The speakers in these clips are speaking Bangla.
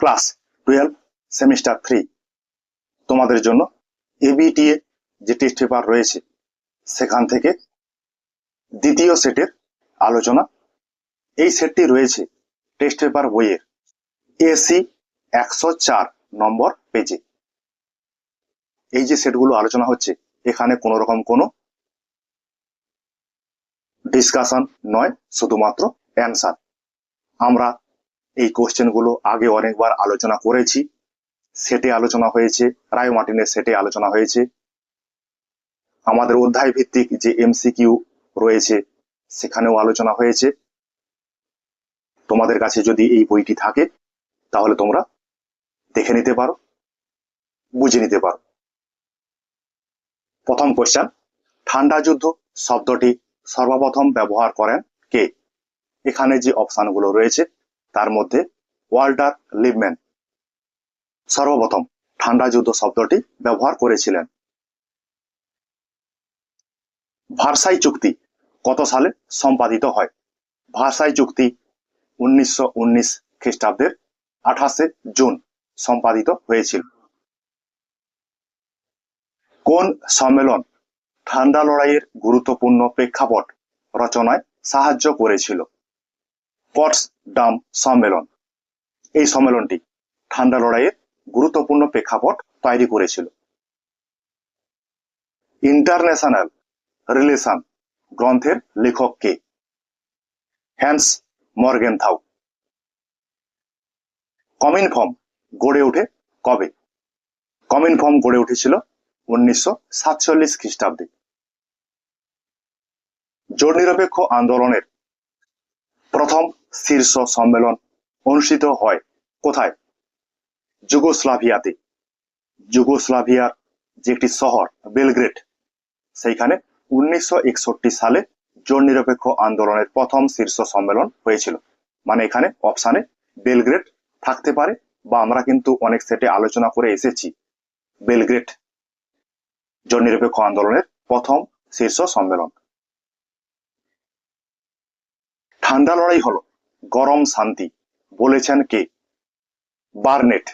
Class twelve, semester three. তোমাদের জন্য এবিটিএ যে টেস্ট পেপার রয়েছে, সেখান থেকে দ্বিতীয় সেটের আলোচনা। এই সেটটি রয়েছে টেস্ট পেপার বইয়ের এসি একশো চার নম্বর পেজে এই যে সেটগুলো আলোচনা হচ্ছে, এখানে কোনো রকম কোনো ডিসকাশন নয়, শুধুমাত্র অ্যান্সার আমরা এই কোশ্চেনগুলো আগে অনেকবার আলোচনা করেছি। সেটে আলোচনা হয়েছে, রায় মার্টিনের সেটে আলোচনা হয়েছে। আমাদের অধ্যায় ভিত্তিক যে এমসিকিউ রয়েছে, সেখানেও আলোচনা হয়েছে। তোমাদের কাছে যদি এই বইটি থাকে, তাহলে তোমরা দেখে নিতে পারো, বুঝে নিতে পারো। প্রথম কোশ্চেন ঠান্ডা যুদ্ধ শব্দটি সর্বপ্রথম ব্যবহার করেন কে? এখানে যে অপশানগুলো রয়েছে তার মধ্যে ওয়াল্টার লিভম্যান সর্বপ্রথম ঠান্ডা যুদ্ধ শব্দটি ব্যবহার করেছিলেন। ভার্সাই চুক্তি কত সালে সম্পাদিত হয়? ভার্সাই চুক্তি উনিশশো উনিশ খ্রিস্টাব্দের আঠাশে জুন সম্পাদিত হয়েছিল। কোন সম্মেলন ঠান্ডা লড়াইয়ের গুরুত্বপূর্ণ প্রেক্ষাপট রচনায় সাহায্য করেছিল? পটসডাম সম্মেলন। এই সম্মেলনটি ঠান্ডা লড়াইয়ের গুরুত্বপূর্ণ প্রেক্ষাপট তৈরি করেছিল। ইন্টারন্যাশনাল রিলেশন গ্রন্থের লেখক কে? হ্যান্স মর্গেনথাউ কমিন ফর্ম গড়ে ওঠে কবে? কমিন ফর্ম গড়ে উঠেছিল উনিশশো সাতচল্লিশ খ্রিস্টাব্দে। জোট নিরপেক্ষ আন্দোলনের প্রথম শীর্ষ সম্মেলন অনুষ্ঠিত হয়। কোথায়? যুগোস্লাভিয়াতে। যুগোস্লাভিয়ার যে একটি শহর, বেলগ্রেড, সেইখানে উনিশশো একষট্টি সালে জোট নিরপেক্ষ আন্দোলনের প্রথম শীর্ষ সম্মেলন হয়েছিল। মানে এখানে অপশানে বেলগ্রেড থাকতে পারে বা আমরা কিন্তু অনেক সেটে আলোচনা করে এসেছি। বেলগ্রেড, জোট নিরপেক্ষ আন্দোলনের প্রথম শীর্ষ সম্মেলন। ঠান্ডা লড়াই হলো। গরম শান্তি, বলেছেন কে? বার্নেট।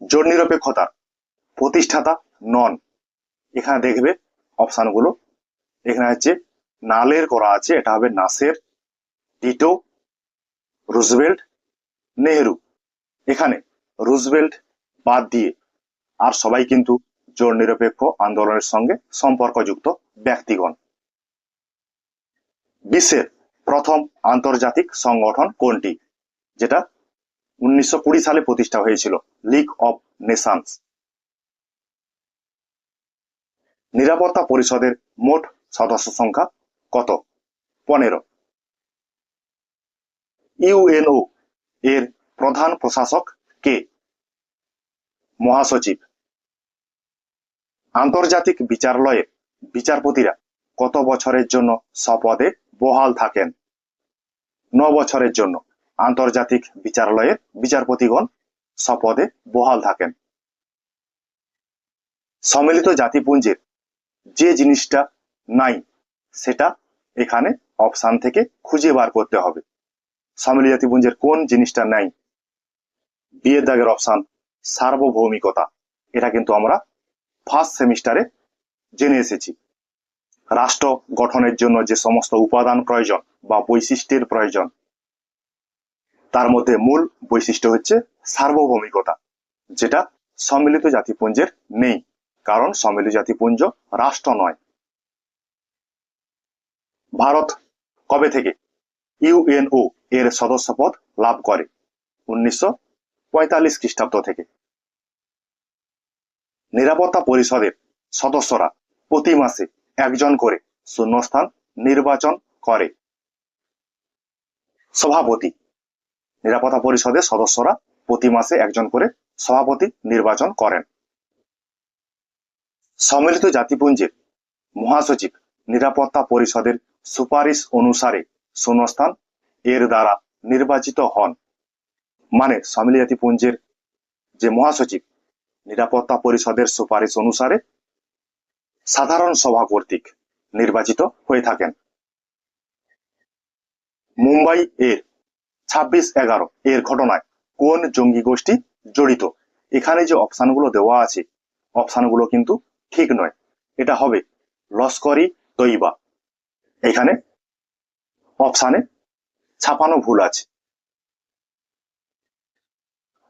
জোট নিরপেক্ষতার প্রতিষ্ঠাতা নন। এখানে দেখবে অপশানগুলো। এখানে হচ্ছে নালের করা আছে, এটা হবে নাসের, টিটো, রুজভেল্ট, নেহেরু। এখানে রুজভেল্ট বাদ দিয়ে আর সবাই কিন্তু জোট নিরপেক্ষ আন্দোলনের সঙ্গে সম্পর্কযুক্ত ব্যক্তিগণ। বিশ্বের প্রথম আন্তর্জাতিক সংগঠন কোনটি? যেটা উনিশশো কুড়ি সালে প্রতিষ্ঠা হয়েছিল লিগ অফ নেশনস নিরাপত্তা পরিষদের মোট সদস্য সংখ্যা কত? পনেরো। ইউএনও এর প্রধান প্রশাসক কে? মহাসচিব। আন্তর্জাতিক বিচারালয়ের বিচারপতিরা কত বছরের জন্য শপথে বহাল থাকেন? ন বছরের জন্য আন্তর্জাতিক বিচারালয়ের বিচারপতিগণ সপদে বহাল থাকেন। সম্মিলিত জাতিপুঞ্জের যে জিনিসটা নাই, সেটা এখানে অপশান থেকে খুঁজে বার করতে হবে। সম্মিলিত জাতিপুঞ্জের কোন জিনিসটা নাই, বিয়ের দাগের অপশান, সার্বভৌমিকতা, এটা কিন্তু আমরা ফার্স্ট সেমিস্টারে জেনে এসেছি। রাষ্ট্র গঠনের জন্য যে সমস্ত উপাদান প্রয়োজন বা বৈশিষ্ট্যের প্রয়োজন, তার মধ্যে মূল বৈশিষ্ট্য হচ্ছে সার্বভৌমিকতা, যেটা সম্মিলিত জাতিপুঞ্জের নেই, কারণ সম্মিলিত জাতিপুঞ্জ রাষ্ট্র নয়। ভারত কবে থেকে ইউএনও এর সদস্যপদ লাভ করে? উনিশশো পঁয়তাল্লিশ খ্রিস্টাব্দ থেকে। নিরাপত্তা পরিষদের সদস্যরা প্রতি মাসে একজন করে শূন্যস্থান নির্বাচন করে। সভাপতি। নিরাপত্তা পরিষদের সদস্যরা প্রতি মাসে একজন করে সভাপতি নির্বাচন করেন। সম্মিলিত জাতিপুঞ্জের মহাসচিব নিরাপত্তা পরিষদের সুপারিশ অনুসারে শূন্যস্থান এর দ্বারা নির্বাচিত হন। মানে সম্মিলিত জাতিপুঞ্জের যে মহাসচিব, নিরাপত্তা পরিষদের সুপারিশ অনুসারে সাধারণ সভা কর্তৃক নির্বাচিত হয়ে থাকেন। মুম্বাই এর ছাব্বিশ এগারো এর ঘটনায় কোন জঙ্গি গোষ্ঠী জড়িত? এখানে যে অপশানগুলো দেওয়া আছে, অপশানগুলো কিন্তু ঠিক নয়। এটা হবে লস্করি তৈবা। এখানে অপশানে ছাপানো ভুল আছে।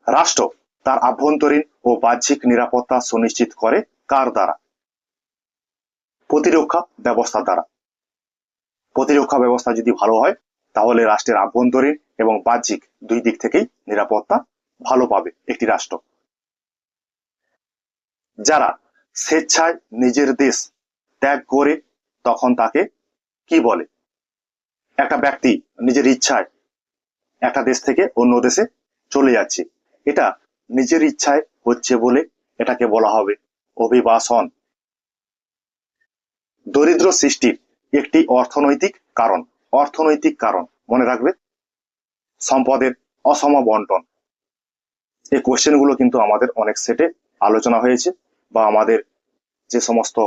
রাষ্ট্র তার আভ্যন্তরীণ ও বাহ্যিক নিরাপত্তা সুনিশ্চিত করে কার দ্বারা? প্রতিরক্ষা ব্যবস্থা দ্বারা। প্রতিরক্ষা ব্যবস্থা যদি ভালো হয়, তাহলে রাষ্ট্রের আভ্যন্তরীণ এবং বাহ্যিক দুই দিক থেকেই নিরাপত্তা ভালো পাবে একটি রাষ্ট্র। যারা স্বেচ্ছায় নিজের দেশ ত্যাগ করে, তখন তাকে কি বলে? একটা ব্যক্তি নিজের ইচ্ছায় একটা দেশ থেকে অন্য দেশে চলে যাচ্ছে। এটা নিজের ইচ্ছায় হচ্ছে বলে এটাকে বলা হবে অভিবাসন। দরিদ্র সৃষ্টির একটি অর্থনৈতিক কারণ। অর্থনৈতিক কারণ, মনে রাখবে? সম্পদের অসম বন্টন। এই কোশ্চেনগুলো কিন্তু আমাদের অনেক সেটে আলোচনা হয়েছে বা আমাদের যে সমস্ত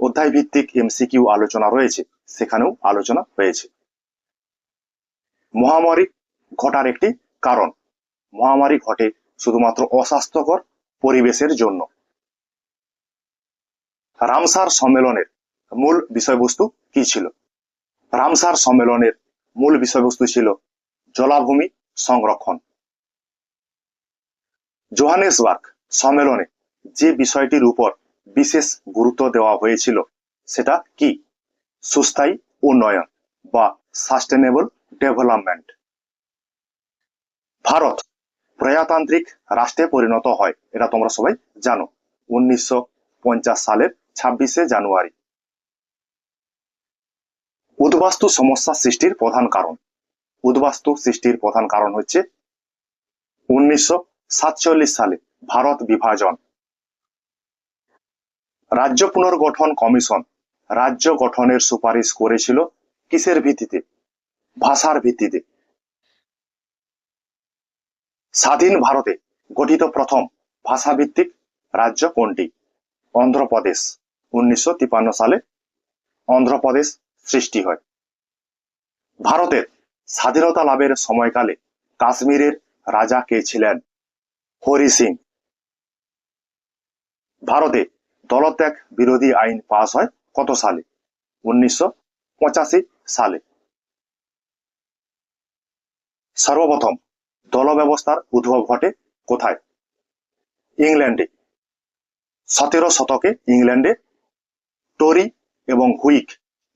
অধ্যায় ভিত্তিক এমসিকিউ আলোচনা রয়েছে, সেখানেও আলোচনা হয়েছে। মহামারী ঘটার একটি কারণ। মহামারী ঘটে শুধুমাত্র অস্বাস্থ্যকর পরিবেশের জন্য। রামসার সম্মেলনের মূল বিষয়বস্তু কি ছিল? রামসার সম্মেলনের মূল বিষয়বস্তু ছিল জলাভূমি সংরক্ষণ। জোহানেসবার্গ সম্মেলনে যে বিষয়টির উপর বিশেষ গুরুত্ব দেওয়া হয়েছিল, সেটা কি? সুস্থায়ী উন্নয়ন বা সাস্টেনেবল ডেভেলপমেন্ট। ভারত প্রজাতান্ত্রিক রাষ্ট্রে পরিণত হয়, এটা তোমরা সবাই জানো। উনিশশো পঞ্চাশ সালের ছাব্বিশে জানুয়ারি। উদ্বাস্তু সমস্যা সৃষ্টির প্রধান কারণ। উদ্বাস্তু সৃষ্টির প্রধান কারণ হচ্ছে উনিশশো সালে ভারত বিভাজন। রাজ্য পুনর্গঠন কমিশন রাজ্য গঠনের সুপারিশ করেছিল কিসের ভিত্তিতে? ভাষার ভিত্তিতে। স্বাধীন ভারতে গঠিত প্রথম ভাষাভিত্তিক রাজ্য কোনটি? অন্ধ্রপ্রদেশ, উনিশশো তিপ্পান্ন সালে। অন্ধ্রপ্রদেশ সৃষ্টি হয়। ভারতের স্বাধীনতা লাভের সময়কালে কাশ্মীরের রাজা কে ছিলেন? হরি সিং। ভারতে দলত্যাগ বিরোধী আইন পাস হয় কত সালে? উনিশশো সালে। সর্বপ্রথম দল ব্যবস্থার উদ্ভব ঘটে কোথায়? ইংল্যান্ডে। সতেরো শতকে ইংল্যান্ডে। টরি এবং হুইক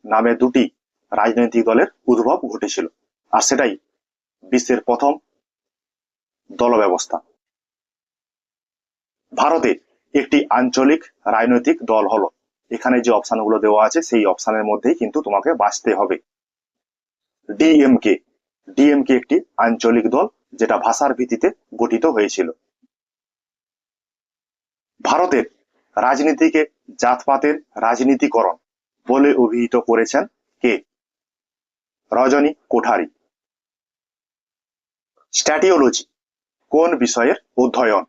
নামে দুটি রাজনৈতিক দলের উদ্ভব ঘটেছিল। আর সেটাই বিশ্বের প্রথম দল ব্যবস্থা ভারতে একটি আঞ্চলিক রাজনৈতিক দল হলো। এখানে যে অপশনগুলো দেওয়া আছে, সেই অপশানের মধ্যেই কিন্তু তোমাকে বাঁচতে হবে। ডিএমকে। ডিএমকে একটি আঞ্চলিক দল, যেটা ভাষার ভিত্তিতে গঠিত হয়েছিল। ভারতের রাজনীতিকে জাতপাতের রাজনীতিকরণ। বলে অভিহিত করেছেন কে? রজনী কোঠারি। স্ট্যাটিওলজি, কোন বিষয়ের অধ্যয়ন?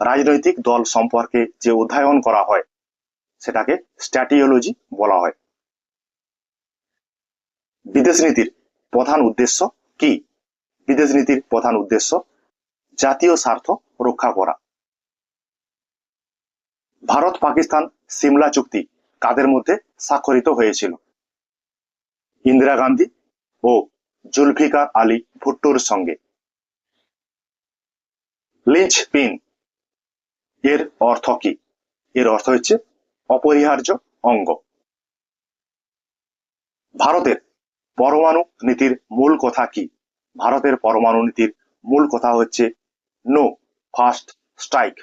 রাজনৈতিক দল সম্পর্কে যে অধ্যয়ন করা হয়, সেটাকে স্ট্যাটিওলজি বলা হয়। বিদেশ নীতির প্রধান উদ্দেশ্য কি? বিদেশ নীতির প্রধান উদ্দেশ্য জাতীয় স্বার্থ রক্ষা করা। ভারত পাকিস্তান সিমলা চুক্তি কাদের মধ্যে স্বাক্ষরিত হয়েছিল। ইন্দিরা গান্ধী ও জুলফিকার আলী ভুট্টোর সঙ্গে। লিঞ্চ পিন এর অর্থ কি? এর অর্থ হচ্ছে অপরিহার্য অঙ্গ। ভারতের পরমাণু নীতির মূল কথা কি? ভারতের পরমাণু নীতির মূল কথা হচ্ছে নো ফার্স্ট স্ট্রাইক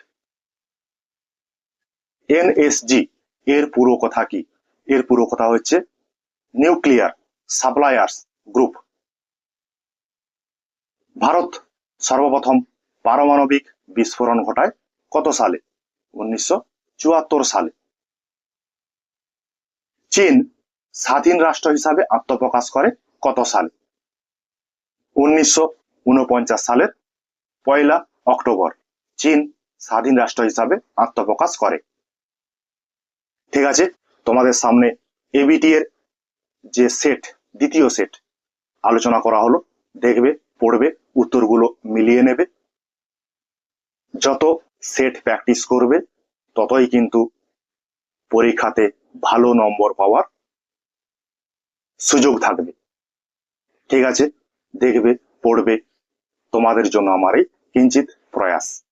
এনএসজি এর পুরো কথা কি? এর পুরো কথা হচ্ছে নিউক্লিয়ার সাপ্লায়ার্স গ্রুপ ভারত সর্বপ্রথম পারমাণবিক বিস্ফোরণ ঘটায় কত সালে? উনিশশো চুয়াত্তর সালে। চীন স্বাধীন রাষ্ট্র হিসাবে আত্মপ্রকাশ করে কত সালে? উনিশশো উনপঞ্চাশ সালের পয়লা অক্টোবর। চীন স্বাধীন রাষ্ট্র হিসাবে আত্মপ্রকাশ করে। ঠিক আছে? তোমাদের সামনে এবিটি এর যে সেট দ্বিতীয় সেট আলোচনা করা হলো, দেখবে, পড়বে, উত্তরগুলো মিলিয়ে নেবে। যত সেট প্র্যাকটিস করবে, ততই কিন্তু পরীক্ষাতে ভালো নম্বর পাওয়ার সুযোগ থাকবে। ঠিক আছে? দেখবে, পড়বে তোমাদের জন্য আমার এই কিঞ্চিত প্রয়াস।